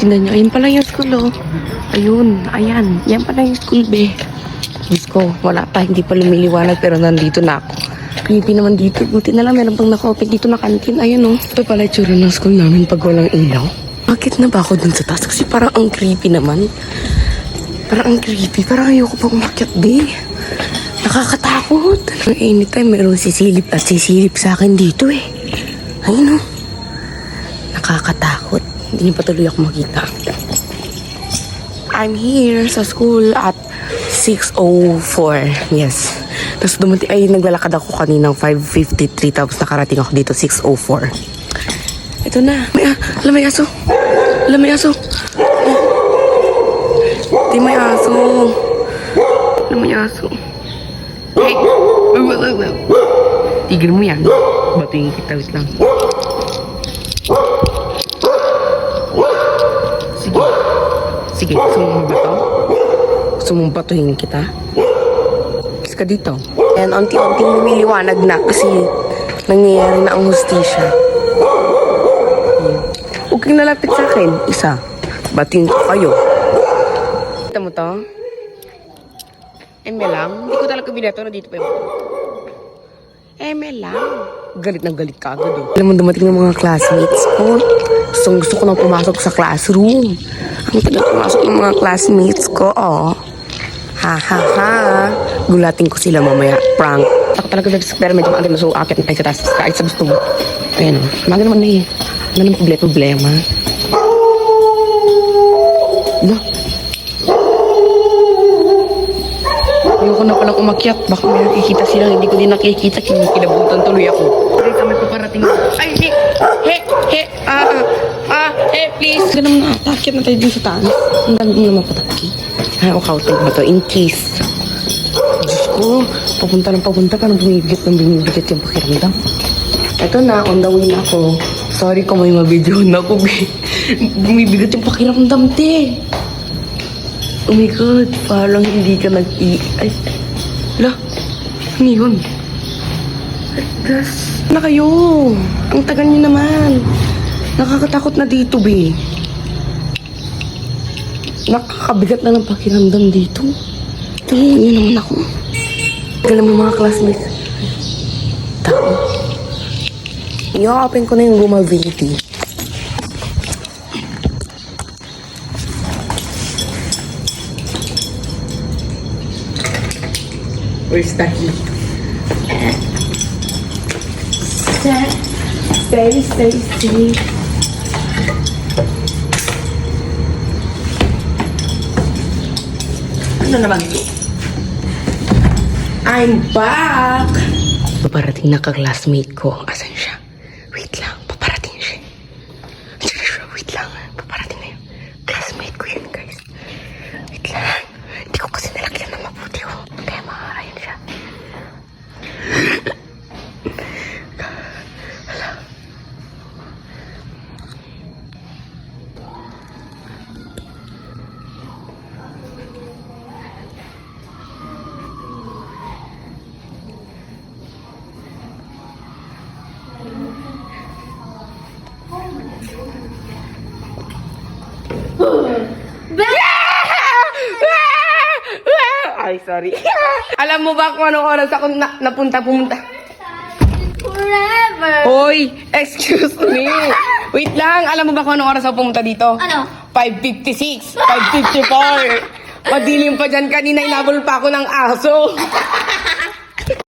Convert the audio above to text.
Tingnan nyo, ayun pala yung school, oh. Ayun, ayan. Yan pala yung school, be. Diyos ko, wala pa. Hindi pa lumiliwanag, pero nandito na ako. Creepy naman dito. Buti na lang, meron pang naka-open dito na kantin. Ayun, oh. Ito pala yung tsura ng school namin pag walang ilaw. Bakit na ba ako dun sa taas? Kasi parang ang creepy naman. Parang ang creepy. Parang ayoko pa umakyat, be. Nakakatakot. Anytime, meron sisilip at sisilip sa akin dito, eh. Ayun, oh. Nakakatakot. Hindi niyo pa tuloy ako makita. I'm here sa school at 6.04. Yes. Tapos dumating, ay naglalakad ako kaninang 5.53 tapos nakarating ako dito 6.04. Ito na. May, ah, alam, may aso. Alam, may aso. Oh. Di may aso. Alam, may aso. Hey! Tigil mo yan. Batingin kita, wait lang. Sige, gusto mong bato? Gusto mong batuhin kita? Gusto ka dito. And unti-unti lumiliwanag na kasi nangyayari na ang hustisya. Huwag kang lalapit sa akin. Isa. Bating ko kayo. Kita mo to? Eme lang. Hindi ko talaga binato na dito pa yung bato. Eme lang. Galit na galit ka agad eh. Alam mo, dumating ng mga classmates ko. Gusto, gusto ko nang pumasok sa classroom. Ang tagal pumasok ng mga classmates ko, oh. Ha ha ha. Gulatin ko sila mamaya. Prank. Ako talaga nag-experiment yung agad na so akit na tayo sa taas. Kahit sa gusto mo. Ayan o. Maga naman na eh. Ano? Problema. Ayoko na palang umakyat. Baka may nakikita sila. Hindi ko din nakikita. Kinabutan tuloy ako. Ay, sa may paparating. Ay, he, he, he, ah, ah, ah, he, please. Ganun na, akyat na tayo din sa taas. Ang dami mo naman pataki. Ay, o kautin ba to? In case. Diyos ko, papunta ng papunta. Parang bumibigat ng bumibigat yung pakiramdam. Ito na, on the way na ako. Sorry kung may mabidyo na ako, be. Bumibigat yung pakiramdam, te. Oh my God, parang hindi ka nag-i... Ay, la, ano yun? Gas, na kayo. Ang tagal niyo naman. Nakakatakot na dito, be. Nakakabigat na ng pakiramdam dito. Tingnan niyo naman ako. Galang mo mga classmates. Tao. I-open ko na yung gumability. Where's the heat? Stay, stay, stay. Ano naman ito? I'm back! Paparating na ka-classmate ko. Asan siya? Wait lang, paparating siya. Siya, wait lang. Paparating na yun. Classmate ko yun, guys. Wait lang. Hindi ko kasi nalagyan ng mabuti, oh. Kaya makakayan siya. Ay, sorry. Alam mo ba kung anong oras ako na napunta pumunta? Forever! Hoy, excuse me. Wait lang, alam mo ba kung anong oras ako pumunta dito? Ano? 5.56, 5.54. Madilim pa dyan kanina, inabol pa ako ng aso.